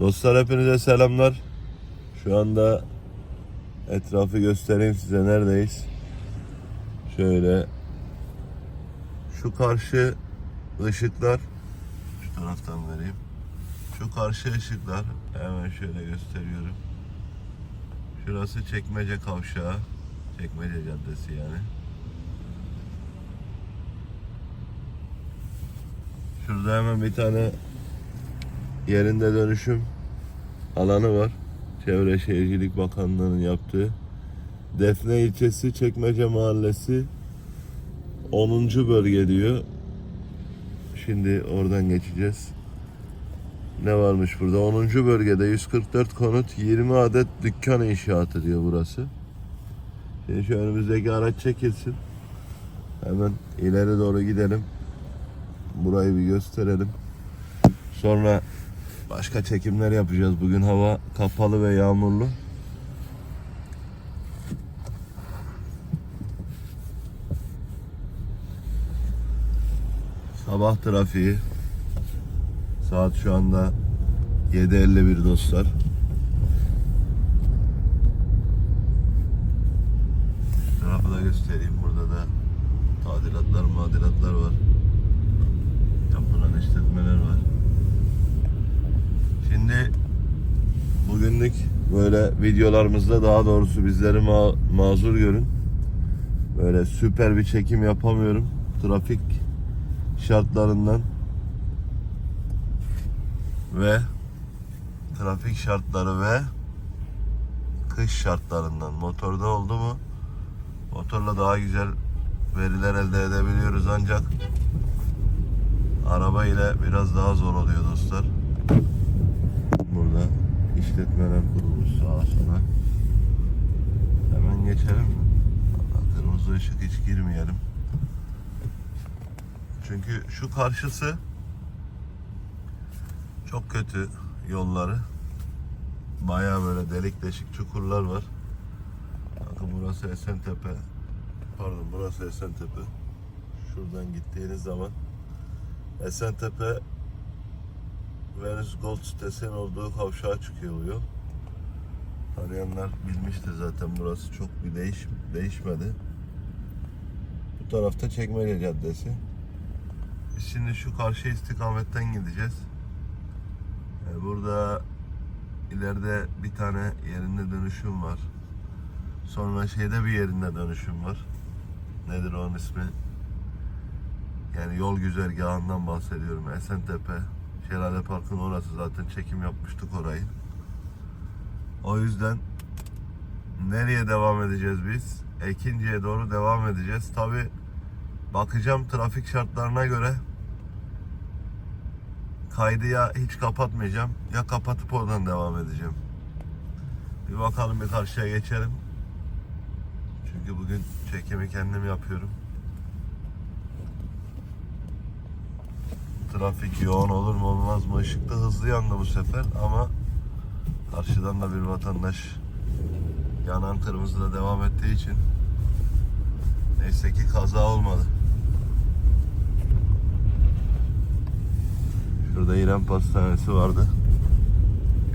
Dostlar hepinize selamlar. Şu anda etrafı göstereyim size neredeyiz. Şöyle şu karşı ışıklar şu taraftan vereyim. Şu karşı ışıklar hemen şöyle gösteriyorum. Şurası Çekmece Kavşağı. Çekmece Caddesi yani. Şurada hemen bir tane yerinde dönüşüm alanı var. Çevre Şehircilik Bakanlığı'nın yaptığı. Defne ilçesi Çekmece Mahallesi 10. bölge diyor. Şimdi oradan geçeceğiz. Ne varmış burada? 10. bölgede 144 konut 20 adet dükkan inşaatı diyor burası. Şimdi şu önümüzdeki araç çekilsin. Hemen ileri doğru gidelim. Burayı bir gösterelim. Sonra başka çekimler yapacağız. Bugün hava kapalı ve yağmurlu. Sabah trafiği. Saat şu anda 7.51 dostlar. Şu tarafı da göstereyim. Burada da tadilatlar, madilatlar var. Yapılan işletmeler var. Şimdi bugünlük böyle videolarımızda daha doğrusu bizleri ma- mazur görün. Böyle süper bir çekim yapamıyorum. Trafik şartlarından ve trafik şartları ve kış şartlarından motorda oldu mu motorla daha güzel veriler elde edebiliyoruz ancak araba ile biraz daha zor oluyor dostlar. İşletmeler kurulmuş sağa sola. Hemen geçelim Kırmızı ışık hiç girmeyelim. Çünkü şu karşısı çok kötü yolları. Baya böyle delik deşik çukurlar var. Bakın burası Esentepe. Pardon burası Esentepe. Şuradan gittiğiniz zaman Esentepe Venüs Gold sitesinin olduğu kavşağa çıkıyor bu yol. Bilmiştir zaten burası çok bir değiş, değişmedi. Bu tarafta Çekmece Caddesi. Biz şimdi şu karşı istikametten gideceğiz. Ee, Burada ileride bir tane yerinde dönüşüm var. Sonra şeyde bir yerinde dönüşüm var. Nedir onun ismi? Yani yol güzergahından bahsediyorum. Esentepe, Şelale Park'ın orası zaten çekim yapmıştık orayı. O yüzden nereye devam edeceğiz biz? Ekinci'ye doğru devam edeceğiz. Tabi bakacağım trafik şartlarına göre kaydı ya hiç kapatmayacağım ya kapatıp oradan devam edeceğim. Bir bakalım bir karşıya geçelim. Çünkü bugün çekimi kendim yapıyorum. Trafik yoğun olur mu olmaz mı? Işıkta hızlı yandı bu sefer ama karşıdan da bir vatandaş yanan kırmızıda devam ettiği için neyse ki kaza olmadı. Şurada İrem Pastanesi vardı.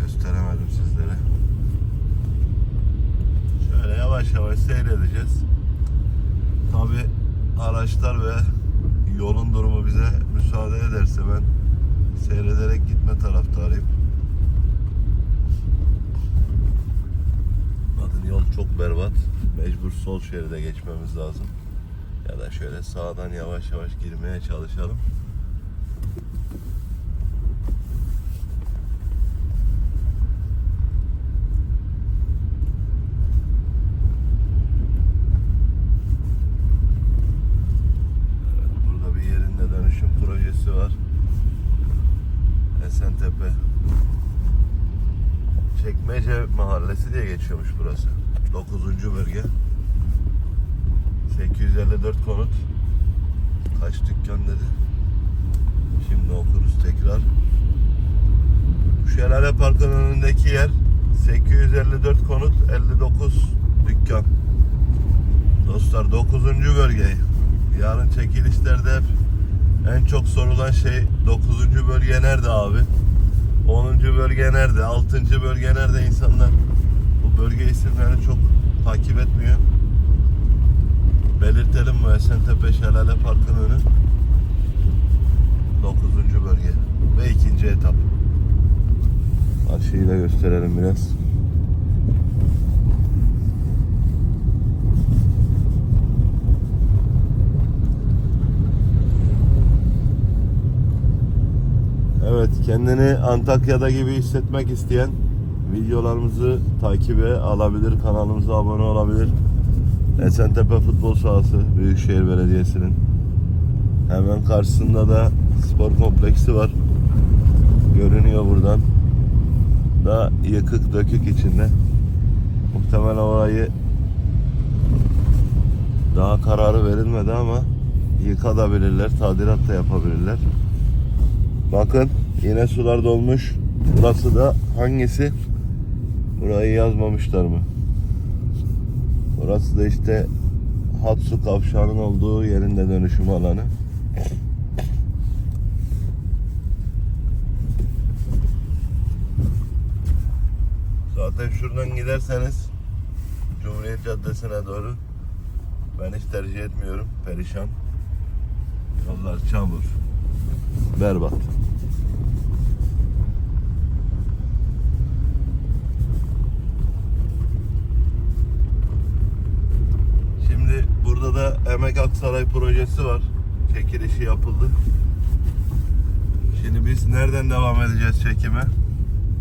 Gösteremedim sizlere. Şöyle yavaş yavaş seyredeceğiz. Tabi araçlar ve yolun durumu bize müsaade ederse ben seyrederek gitme taraftarıyım. Bakın yol çok berbat. Mecbur sol şeride geçmemiz lazım. Ya da şöyle sağdan yavaş yavaş girmeye çalışalım. Evet, burada bir yerinde dönüşüm projesi var. Esentepe. Çekmece Mahallesi diye geçiyormuş burası. 9. bölge. 854 konut. Kaç dükkan dedi? Şimdi okuruz tekrar. Bu Şelale Parkı'nın önündeki yer 854 konut 59 dükkan. Dostlar 9. bölge. Yarın çekilişlerde hep en çok sorulan şey 9. bölge nerede abi? 10. bölge nerede, 6. bölge nerede insanlar bu bölge isimlerini çok takip etmiyor. Belirtelim bu Esentepe Şelale Parkı'nın önü. 9. bölge ve ikinci etap. Karşıyı da gösterelim biraz. Evet, kendini Antakya'da gibi hissetmek isteyen videolarımızı takibe alabilir, kanalımıza abone olabilir. Esentepe Futbol Sahası Büyükşehir Belediyesi'nin hemen karşısında da spor kompleksi var. Görünüyor buradan. Da yıkık dökük içinde. Muhtemelen orayı daha kararı verilmedi ama yıkatabilirler, tadilat da yapabilirler. Bakın yine sular dolmuş. Burası da hangisi? Burayı yazmamışlar mı? Burası da işte Hatsu kavşağının olduğu yerinde dönüşüm alanı. Zaten şuradan giderseniz Cumhuriyet Caddesi'ne doğru ben hiç tercih etmiyorum. Perişan. Yollar çamur. Berbat. Şimdi burada da Emek Aksaray projesi var. Çekilişi yapıldı. Şimdi biz nereden devam edeceğiz çekime?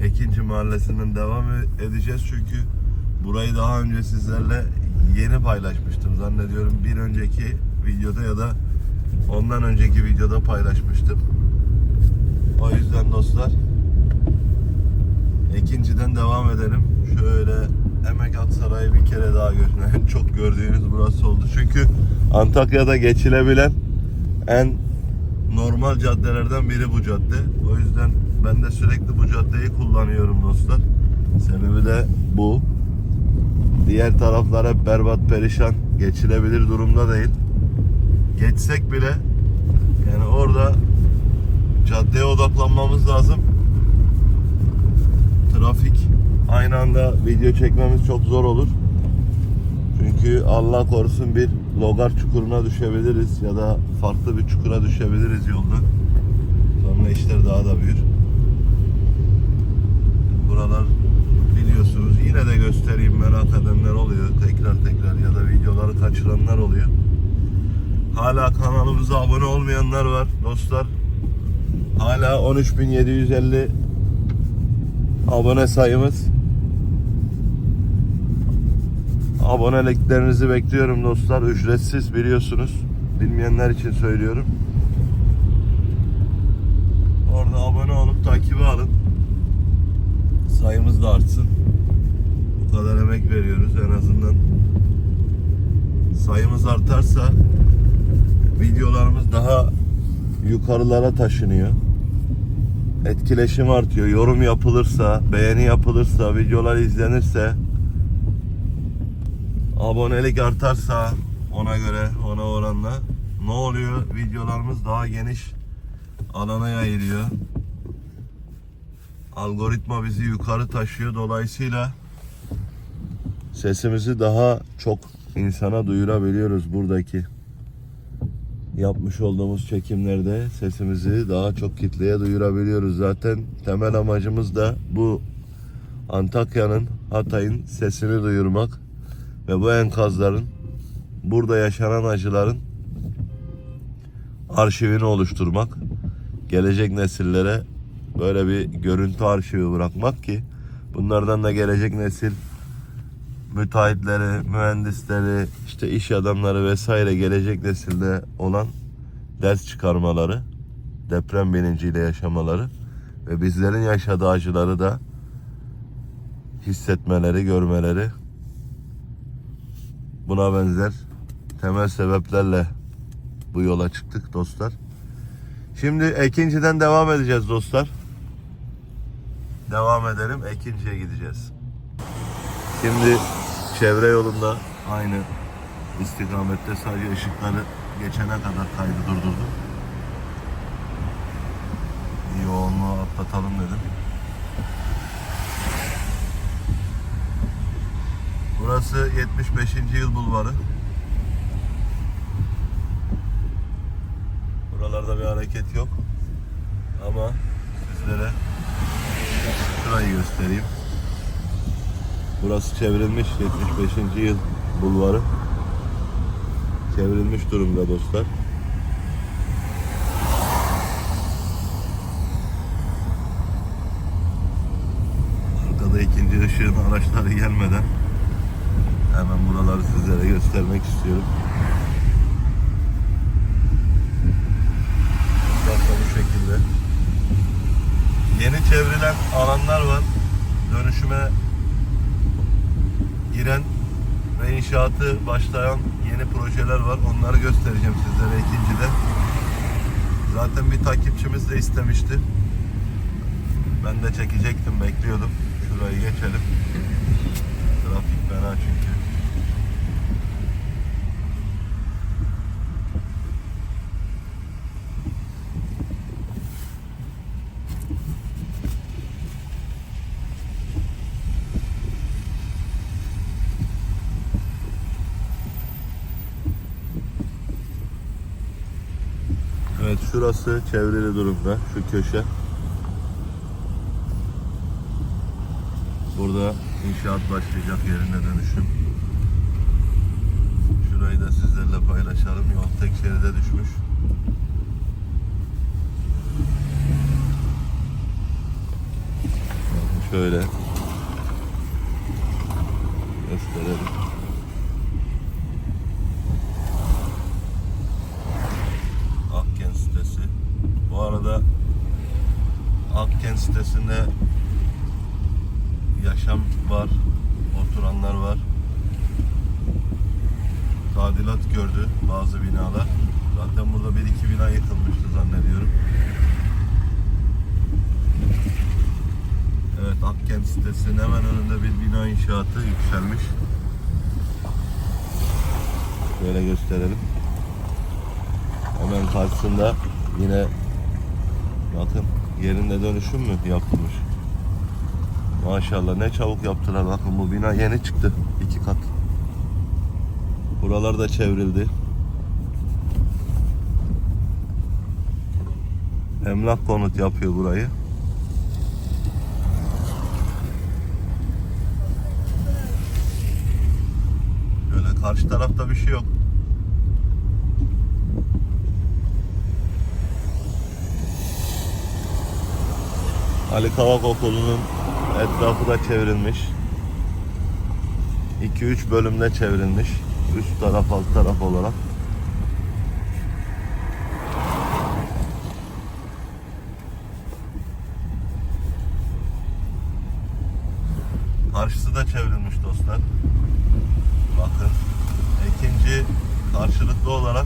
Ekinci mahallesinden devam edeceğiz çünkü burayı daha önce sizlerle yeni paylaşmıştım. Zannediyorum bir önceki videoda ya da ondan önceki videoda paylaşmıştım. O yüzden dostlar ikinciden devam edelim. Şöyle Emek Aksaray'ı bir kere daha görün. Çok gördüğünüz burası oldu. Çünkü Antakya'da geçilebilen en normal caddelerden biri bu cadde. O yüzden ben de sürekli bu caddeyi kullanıyorum dostlar. Sebebi de bu. Diğer taraflar hep berbat perişan. Geçilebilir durumda değil. Geçsek bile yani orada caddeye odaklanmamız lazım. Trafik aynı anda video çekmemiz çok zor olur. Çünkü Allah korusun bir logar çukuruna düşebiliriz ya da farklı bir çukura düşebiliriz yolda. Sonra işler daha da büyür. Buralar biliyorsunuz yine de göstereyim merak edenler oluyor. Tekrar tekrar ya da videoları kaçıranlar oluyor. Hala kanalımıza abone olmayanlar var dostlar. Hala 13.750 abone sayımız. Aboneliklerinizi bekliyorum dostlar. Ücretsiz biliyorsunuz. Bilmeyenler için söylüyorum. Orada abone olup takibi alın. Sayımız da artsın. Bu kadar emek veriyoruz en azından. Sayımız artarsa videolarımız daha yukarılara taşınıyor. Etkileşim artıyor. Yorum yapılırsa, beğeni yapılırsa, videolar izlenirse, abonelik artarsa ona göre, ona oranla ne oluyor? Videolarımız daha geniş alana yayılıyor. Algoritma bizi yukarı taşıyor. Dolayısıyla sesimizi daha çok insana duyurabiliyoruz buradaki yapmış olduğumuz çekimlerde sesimizi daha çok kitleye duyurabiliyoruz. Zaten temel amacımız da bu Antakya'nın, Hatay'ın sesini duyurmak ve bu enkazların burada yaşanan acıların arşivini oluşturmak. Gelecek nesillere böyle bir görüntü arşivi bırakmak ki bunlardan da gelecek nesil müteahhitleri, mühendisleri, işte iş adamları vesaire gelecek nesilde olan ders çıkarmaları, deprem bilinciyle yaşamaları ve bizlerin yaşadığı acıları da hissetmeleri, görmeleri buna benzer temel sebeplerle bu yola çıktık dostlar. Şimdi ikinciden devam edeceğiz dostlar. Devam edelim. Ekinciye gideceğiz. Şimdi çevre yolunda aynı istikamette sadece ışıkları geçene kadar kaydı durdurdum. Yoğunluğu atlatalım dedim. Burası 75. yıl bulvarı. Buralarda bir hareket yok. Ama sizlere şurayı göstereyim. Burası çevrilmiş 75. yıl bulvarı. Çevrilmiş durumda dostlar. Arkada ikinci ışığın araçları gelmeden hemen buraları sizlere göstermek istiyorum. Burası bu şekilde. Yeni çevrilen alanlar var. Dönüşüme giren ve inşaatı başlayan yeni projeler var. Onları göstereceğim sizlere ikincide. Zaten bir takipçimiz de istemişti. Ben de çekecektim, bekliyordum. Şurayı geçelim. Trafik fena çünkü. Evet şurası çevrili durumda. Şu köşe. Burada inşaat başlayacak yerine dönüşüm. Şurayı da sizlerle paylaşalım. Yol tek şeride düşmüş. Şöyle gösterelim. Akken sitesi. Bu arada Akken sitesinde yaşam var, oturanlar var. Tadilat gördü bazı binalar. Zaten burada bir iki bina yıkılmıştı zannediyorum. Evet Akken sitesinin hemen önünde bir bina inşaatı yükselmiş. Şöyle gösterelim. Hemen karşısında yine bakın yerinde dönüşüm mü yapılmış. Maşallah ne çabuk yaptılar bakın bu bina yeni çıktı iki kat. Buralar da çevrildi. Emlak konut yapıyor burayı. Böyle karşı tarafta bir şey yok. Ali Kavak Okulu'nun etrafı da çevrilmiş. 2-3 bölümde çevrilmiş. Üst taraf alt taraf olarak. Karşısı da çevrilmiş dostlar. Bakın. ikinci karşılıklı olarak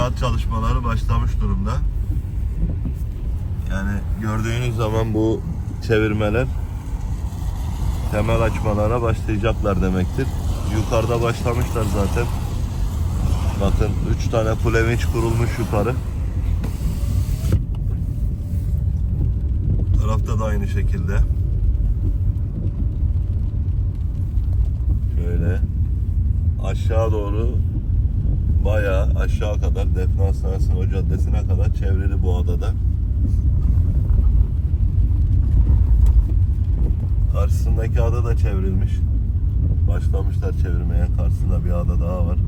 inşaat çalışmaları başlamış durumda. Yani gördüğünüz zaman bu çevirmeler temel açmalara başlayacaklar demektir. Yukarıda başlamışlar zaten. Bakın 3 tane kule vinç kurulmuş yukarı. Tarafta da aynı şekilde. Şöyle aşağı doğru bayağı aşağı kadar Defne Hastanesi'nin o caddesine kadar çevrili bu adada. Karşısındaki ada da çevrilmiş. Başlamışlar çevirmeye. Karşısında bir ada daha var.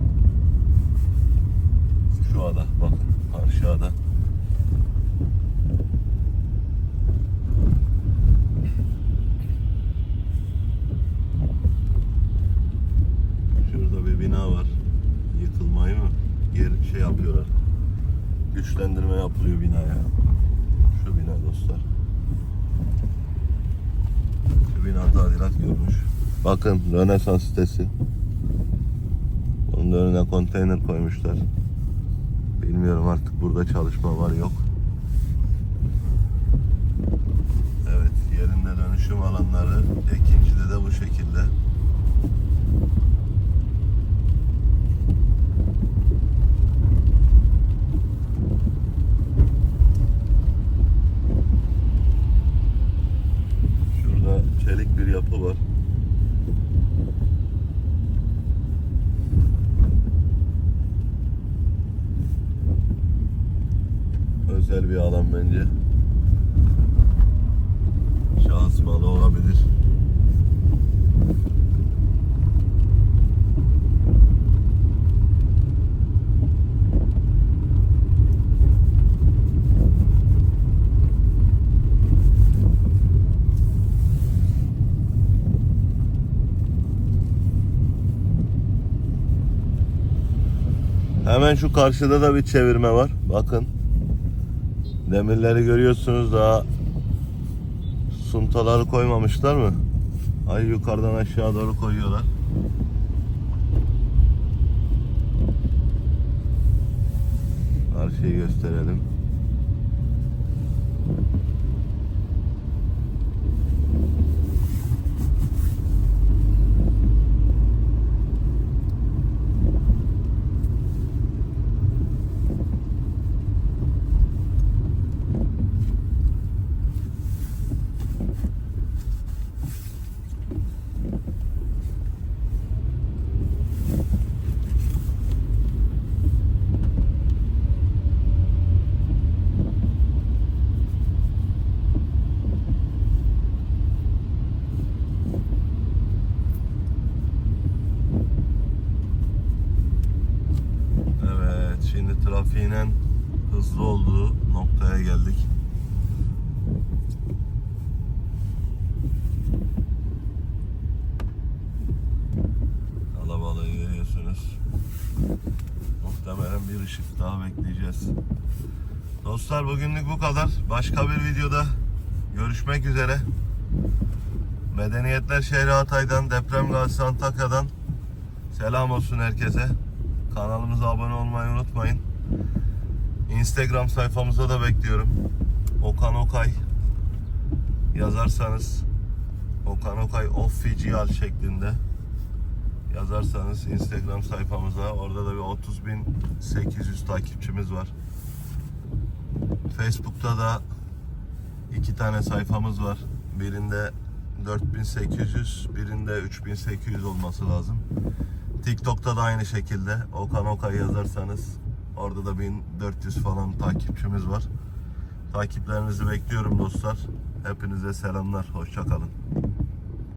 Şu ada bakın karşı ada. Şurada bir bina var. Yıkılmayı mı? Yer şey yapıyorlar. Güçlendirme yapılıyor binaya. Şu bina dostlar. Şu bina tadilat görmüş. Bakın Rönesans sitesi. Da önüne konteyner koymuşlar. Bilmiyorum artık burada çalışma var yok. Evet yerinde dönüşüm alanları ikincide de bu şekilde. yolumuz. Özel bir alan bence. Hemen şu karşıda da bir çevirme var. Bakın. Demirleri görüyorsunuz daha suntaları koymamışlar mı? Ay yukarıdan aşağı doğru koyuyorlar. Karşıyı gösterelim. Evet, şimdi trafiğin en hızlı olduğu noktaya geldik. Kalabalığı görüyorsunuz. Muhtemelen bir ışık daha bekleyeceğiz. Dostlar bugünlük bu kadar. Başka bir videoda görüşmek üzere. Medeniyetler Şehri Hatay'dan, Deprem Gazisi Antakya'dan selam olsun herkese. Kanalımıza abone olmayı unutmayın. Instagram sayfamıza da bekliyorum. Okan Okay yazarsanız Okan Okay Official şeklinde yazarsanız Instagram sayfamıza orada da bir 30.800 takipçimiz var. Facebook'ta da iki tane sayfamız var. Birinde 4800, birinde 3800 olması lazım. TikTok'ta da aynı şekilde Okan Okay yazarsanız orada da 1400 falan takipçimiz var. Takiplerinizi bekliyorum dostlar. Hepinize selamlar. Hoşça kalın.